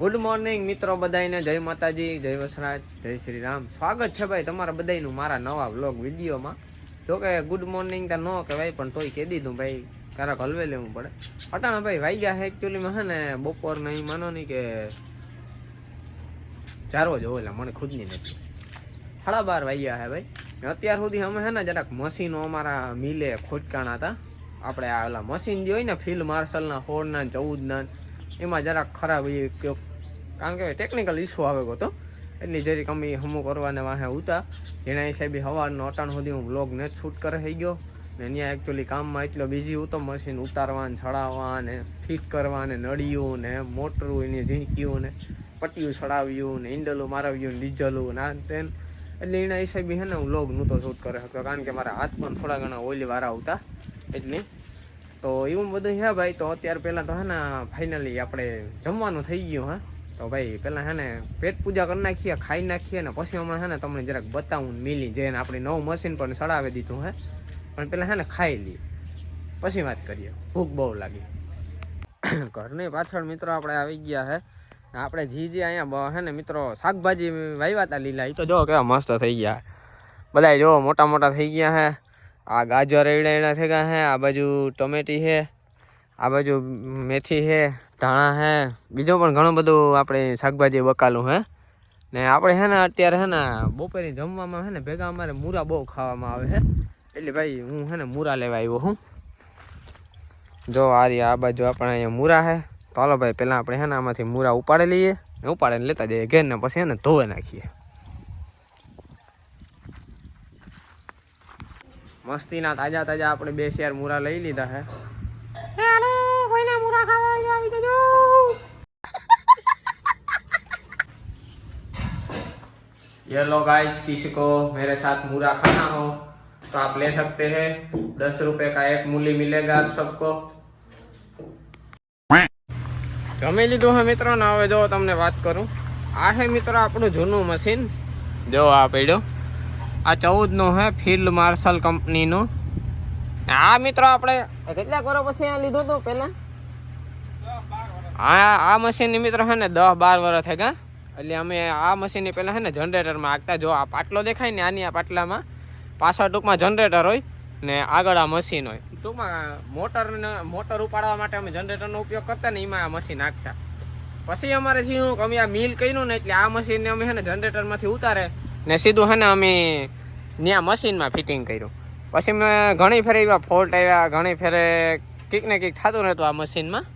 Good morning મિત્રો બધાને જય માતાજી, જય વસરાજ, જય શ્રી રામ સ્વાગત છે ભાઈ તમારા બધાનું મારા નવા વ્લોગ વિડીયોમાં. જો કે ગુડ મોર્નિંગ તો ન કહેવાય, પણ તોય કહી દીધું ભાઈ. ક્યારેક હલવે લેવું પડે. અટાણા ભાઈ વાગ્યા છે એકચ્યુઅલીમાં હે ને બપોર નહીં માનો નહીં કે ચારો જ હોય મને ખુદની નથી. સાડા બાર વાગ્યા છે ભાઈ. અત્યાર સુધી અમે હે ને જરાક મશીનો અમારા મિલે ખોટકાણા હતા આપણે આ ઓલા મશીન જે હોય ને ફિલ્ડ માર્શલના સોળના ચૌદના એમાં જરાક ખરાબ એ કયો કારણ કે ટેકનિકલ ઇસ્યુ આવે તો. એટલી જરી કમી હમું કરવાને વાહે ઉતા. જેના હિસાબે સવારનો અટાણ સુધી હું બ્લોગ ને શૂટ કરે થઈ ગયો. ને ત્યાં એકચ્યુઅલી કામમાં એટલો બિઝી હતો મશીન ઉતારવા ને ચડાવવા ને ફિટ કરવા ને નળિયું, ને મોટરું, એની ઝીંક્યું, ને પટ્યું ચડાવ્યું, ને ઈંડલું મારાવ્યું, ને ડીઝલું ને તેન એટલે એના હિસાબે હે ને હું લોગ નહોતો શૂટ કરી શકતો કારણ કે મારા હાથ પણ થોડા ઘણા ઓઇલ વારા આવતા એટલે તો એવું બધું હે ભાઈ, તો અત્યારે પહેલાં તો હે ને ફાઇનલી આપણે જમવાનું થઈ ગયું, હા. તો ભાઈ પહેલાં હે ને પેટ પૂજા કરી નાખીએ, ખાઈ નાખીએ ને પછી હમણાં હે ને તમને જરાક બતાવું મિલી જઈને આપણે નવું મશીન પણ ચડાવી દીધું હે. પણ પહેલાં હે ને ખાઈ લઈએ. પછી વાત કરીએ. ભૂખ બહુ લાગી. ઘરની પાછળ મિત્રો આપણે આવી ગયા હે. આપણે જી જે અહીંયા હે ને મિત્રો, શાકભાજી વાવ્યા હતા લીલા. એ તો જો કેવા મસ્ત થઈ ગયા. બધા જો મોટા મોટા થઈ ગયા હે. આ ગાજર એડા એડા થઈ ગયા હે. આ બાજુ ટમેટી છે આ બાજુ મેથી છે ધાણા હે. બીજું પણ ઘણું બધું આપણે શાકભાજી વકાલું હે. ને આપણે હે ને અત્યારે હે ને બપોરે જમવામાં હે ને ભેગા અમારે મૂરા બહુ ખાવામાં આવે છે એટલે ભાઈ હું હે ને મૂરા લેવા આવ્યો હું. જો આ રહી આ બાજુ આપણે અહીંયા મૂરા હે. હાલો ભાઈ, પહેલાં આપણે હે ને આમાંથી મૂરા ઉપાડી લઈએ. ને ઉપાડીને લેતા જઈએ. ઘેર ને પછી હે ને ધોવે નાખીએ. મસ્તીના તાજા તાજા આપણે બે શેર મૂરા લઈ લીધા છે ये लो गाइस किसी को मेरे साथ मूरा खाना हो तो आप ले सकते हैं दस रुपए का एक मूली मिलेगा आप सबको જમી લીધું હે મિત્રો ને હવે જો તમને વાત કરું આ હે મિત્રો આપણું જૂનું મશીન જો આ પડ્યો આ ચૌદ નું હે ફિલ્ડ માર્શલ કંપનીનું આ મિત્રો આપણે કેટલા કરો પછી આ લીધું હતું પહેલા હા આ મશીનની મિત્રો હે ને દસ બાર વર્ષ થઈ ગયા એટલે અમે આ મશીનની પહેલાં છે ને જનરેટરમાં આગતા જો આ પાટલો દેખાય ને આની આ પાટલામાં, પાછળ ટૂંકમાં જનરેટર હોય ને આગળ આ મશીન હોય. ટૂંકમાં મોટરને, મોટર ઉપાડવા માટે અમે જનરેટરનો ઉપયોગ કરતા ને એમાં આ મશીન નાખતા પછી અમારે શું, અમે આ મિલ કર્યું ને એટલે આ મશીનને અમે છે ને જનરેટરમાંથી ઉતારે ને સીધું છે ને અમે ત્યાં મશીનમાં ફિટિંગ કર્યું. પછી મેં ઘણી ફેરે એવા ફોલ્ટ આવ્યા, ઘણી ફેરે કંઈક ને કંઈક થતું નહોતું આ મશીનમાં.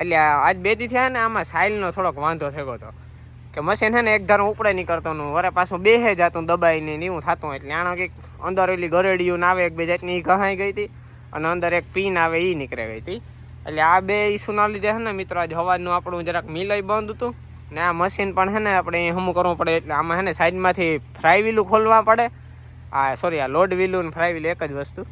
એટલે આજ બે દી થયા ને આમાં સાઇલનો થોડોક વાંધો થયો હતો. કે મશીન છે ને એક ધારું ઉપડે નહીં નું વરે પાછું બેહે જાતું દબાઈને ને એવું થતું એટલે આનો કંઈક અંદર એલી ગરેડિયું ને આવે એક બે જાતની ઘહાઈ ગઈ હતી અને અંદર એક પીન આવે એ નીકળી ગઈ હતી. એટલે આ બે ઇસ્યુના લીધે હે ને મિત્રો, આજ હવાનું આપણું જરાક મિલય બંધ હતું. ને આ મશીન પણ છે ને આપણે હમું કરવું પડે, એટલે આમાં હે ને સાઈડમાંથી ફ્રાય વ્હીલું ખોલવા પડે. આ સોરી આ લોડ વ્હીલું ને ફ્રાય વ્હીલ એક જ વસ્તુ.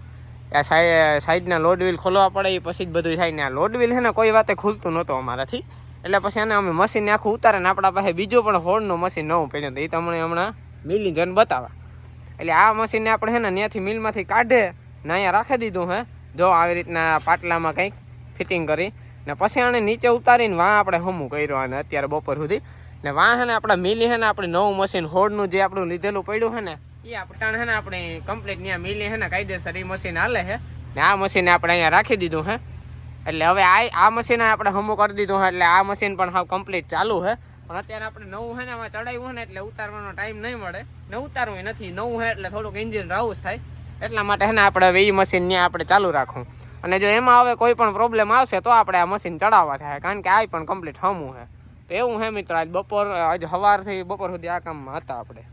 આ સાઈડ સાઈડના લોડ વ્હીલ ખોલવા પડે એ પછી જ બધું થાય. ને આ લોડ વ્હીલ હે ને કોઈ વાતે ખુલતું નહોતું અમારાથી. એટલે પછી એને અમે મશીન આખું ઉતારે ને આપણા પાસે બીજું પણ હોળનું મશીન નવું પડ્યું એ તમને હમણાં મિલની જન બતાવે. એટલે આ મશીનને આપણે હે ને ત્યાંથી મિલમાંથી કાઢે ને અહીંયા રાખી દીધું હે. જો આવી રીતના પાટલામાં કંઈક ફિટિંગ કરી ને પછી આને નીચે ઉતારીને વાં આપણે હમું કર્યું આને અત્યારે બપોર સુધી. ને વાં હે ને આપણા મિલી છે ને આપણે નવું મશીન હોળનું જે આપણું લીધેલું પડ્યું છે ને, એ આપણે છે ને આપણે કમ્પ્લીટ ત્યાં મિલી છે ને કાયદેસર એ મશીન હાલે છે ને આ મશીન આપણે અહીંયા રાખી દીધું હે. એટલે હવે આ આ મશીન આપણે હમું કરી દીધું એટલે આ મશીન પણ હાવ કમ્પ્લીટ ચાલુ છે પણ અત્યારે આપણે નવું છે ને આમાં ચડાવ્યું હોય ને, એટલે ઉતારવાનો ટાઈમ નહીં મળે. ને ઉતારવું નથી, નવું છે એટલે થોડુંક એન્જિન રાઉસ થાય. એટલા માટે છે ને આપણે એ મશીન ત્યાં આપણે ચાલુ રાખવું અને જો એમાં હવે કોઈ પણ પ્રોબ્લેમ આવશે તો આપણે આ મશીન ચડાવવા થાય, કારણ કે આ પણ કમ્પ્લીટ હમું છે તો એવું છે મિત્રો, આજ બપોર આજ સવારથી બપોર સુધી આ કામમાં હતા આપણે.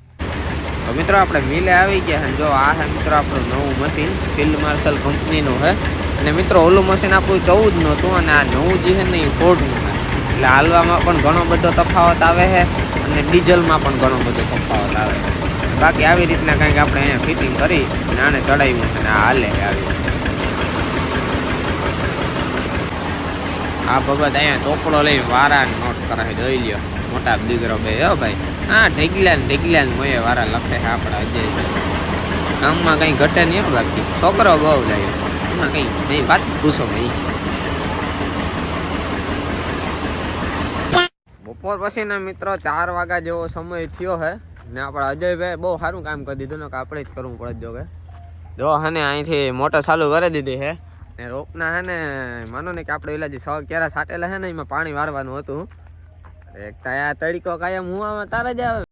તો મિત્રો આપણે મિલે આવી ગયા છે. જો આ છે મિત્રો આપણું નવું મશીન ફિલ્ડ માર્શલ કંપનીનું છે. અને મિત્રો ઓલું મશીન આપણું ચૌદ નહોતું હતું અને આ નવું જે છે ને એ ફોર્ડનું એટલે હાલવામાં પણ ઘણો બધો તફાવત આવે છે અને ડીઝલમાં પણ ઘણો બધો તફાવત આવે છે. બાકી આવી રીતના કંઈક આપણે અહીંયા ફિટિંગ કરી અને આને ચડાવ્યું અને આ હાલે આવી આ ભગત અહીંયા ચોપડો લઈને વારા નોટ કરાવી દઈ લ્યો, મોટા દીકરો બે હો ભાઈ. હા ઢેગલા ને ઢેગલા ને વારા લખે છે આપણા અજય ગામમાં કંઈ ઘટે નહીં હો બાકી. છોકરો બહુ જાય એમાં કંઈ નહીં, વાત પૂછો ભાઈ બપોર પછીના મિત્રો, ચાર વાગ્યા જેવો સમય થયો હે ને આપણે અજયભાઈ બહુ સારું કામ કરી દીધું ને કે આપણે જ કરવું પડે જો કે. જો હને અહીંથી મોટર ચાલુ કરી દીધી હે ને રોપના હે ને, માનો ને કે આપણે પેલા જે સો ક્યારા સાટેલા હે ને, એમાં પાણી વારવાનું હતું. એક તાયા તડીકો કાયમ હું આમાં જ આવે.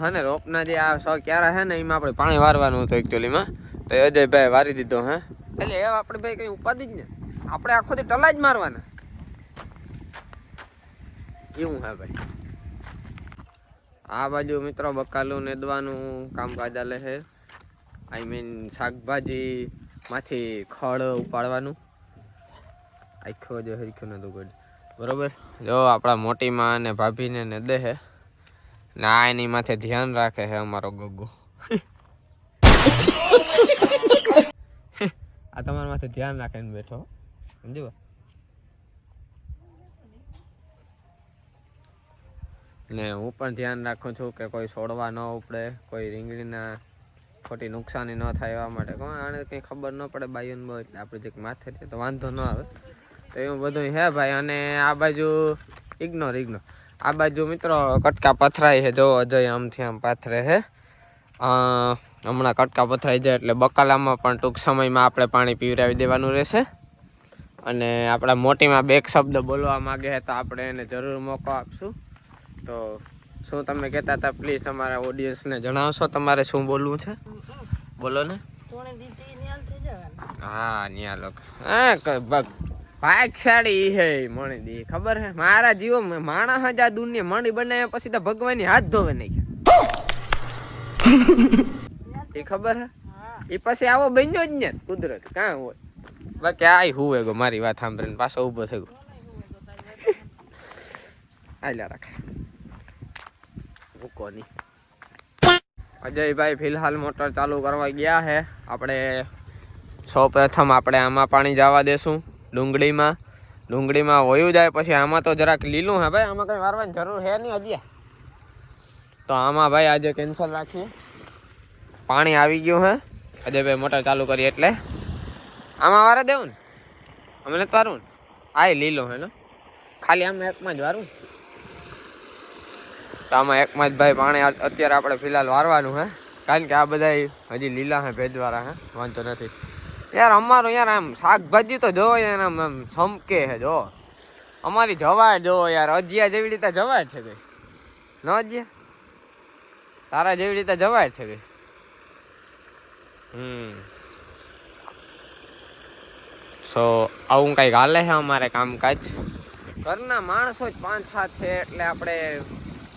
હા રોપના જે આ સો ક્યારા હે ને, એમાં આપણે પાણી વારવાનું હતું એકચ્યુઅલીમાં તો અજયભાઈ વારી દીધો હે. એટલે એ આપણે ભાઈ કઈ ઉપાધિ જ ને. આપણે આખો દી ટલા જ મારવાના. એવું હે ભાઈ. આ બાજુ મિત્રો બકાલું નેદવાનું કામકાજ ચાલે છે આઈ મીન શાકભાજી માંથી ખડ ઉપાડવાનું. આખો જે હરખ્યો નતું ગઢ બરોબર? જો આપણા મોટી માં અને ભાભીને ને દેહે. ના એની માથે ધ્યાન રાખે છે અમારો ગગો. આ તમારા માથે ધ્યાન રાખીને બેઠો. સમજો ને હું પણ ધ્યાન રાખું છું કે કોઈ છોડવા ન ઉપડે, કોઈ રીંગણીના ખોટી નુકસાની ન થાય એવા માટે. કોઈ આને કંઈ ખબર ન પડે બાયુન બહુ, એટલે આપણે જે માથે તો વાંધો ન આવે. તો એવું બધું હે ભાઈ. અને આ બાજુ ઇગ્નોર ઇગ્નોર આ બાજુ મિત્રો કટકા પથરાય છે. જો અજય આમથી આમ પાથરે છે હમણાં કટકા પથરાઈ જાય એટલે બકાલામાં પણ ટૂંક સમયમાં આપણે પાણી પીવરાવી દેવાનું રહેશે. અને આપણા મોટીમાં બે શબ્દ બોલવા માગે છે તો આપણે એને જરૂર મોકો આપશું. તો શું તમે કહેતા હતા પ્લીઝ અમારા ઓડિયન્સને જણાવશો તમારે શું બોલવું છે? બોલો ને. હા ન્યા લોક હા ભાગશાળી હે મણી દી ખબર હે? મારા જીવો માણસ જ આ દુનિયા મણી બનાવ્યા પછી તો ભગવાનની હાથ ધોવે નાખ્યા. એ ખબર હે? એ પછી આવો બન્યો જ ને કુદરત કાં હોય? બાકી આય હુવે ગો મારી વાત સાંભળીને પાછો ઊભો થઈ ગયો આલ્યા રાખે. મૂકો નહીં. અજયભાઈ ફિલહાલ મોટર ચાલુ કરવા ગયા હે. આપણે સૌ પ્રથમ આપણે આમાં પાણી જવા દેશું. ડુંગળીમાં. ડુંગળીમાં વયું જાય પછી આમાં તો જરાક લીલું હે ભાઈ, આમાં કંઈ વારવાની જરૂર છે નહીં હજી. તો આમાં ભાઈ આજે કેન્સલ રાખીએ. પાણી આવી ગયું હે. આજે ભાઈ મોટર ચાલુ કરી એટલે. આમાં વારે દેવું ને? અમે નથી વારવું ને? આ લીલું હે ખાલી આમાં એકમાં જ વારવું તો આમાં એકમાં જ ભાઈ પાણી અત્યારે આપણે ફિલહાલ વારવાનું હે. કારણ કે આ બધા હજી લીલા હે ભેજવાળા હે. વાંધો નથી. યાર, અમારું યાર આમ શાકભાજી તો જોવો યાર આમ આમ સમકે છે, જો. અમારી જવાળ જોવો યાર. અજિયા જેવી રીતે જવાળ છે ભાઈ. ન અજિયા? તારા જેવી રીતે જવાળ છે ગઈ હમ. સો આવું કંઈક હાલે છે અમારે કામકાજ? ઘરના માણસો જ પાંચ સાત છે એટલે આપણે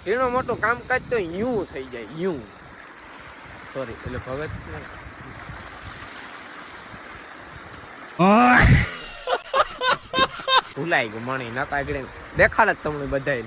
ઝીણું મોટું કામકાજ તો યું થઈ જાય, યું. સોરી એટલે ભગત નહીં. ભૂલાઈ ગયું મણી. નકાગડે દેખાડ જ તમને બધાય